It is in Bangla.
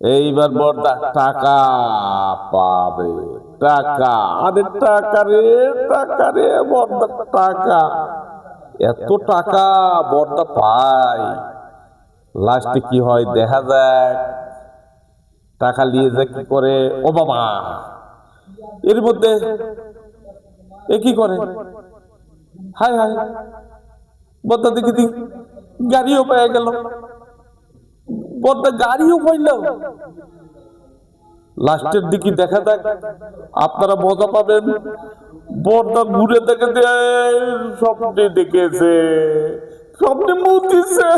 এইবার বর্দা টাকা পাবে, টাকা। আরে টাকা রে টাকা রে বর্দা টাকা। এত টাকা বর্দা পায়। লাস্টে কি হয় দেখা যাক টাকা নিয়ে যে কি করে? ও বাবা এর মধ্যে এ কি করে? হাই হাই। বদ্দা দেখি দি গাড়িও পেয়ে গেল। বদ্দা গাড়িও পাইল। লাস্টের দিকে দেখা যাক, আপনারা মজা পাবেন। বর্দা ঘুরে দেখে স্বপ্নে দেখেছে, স্বপ্নে মুতিছে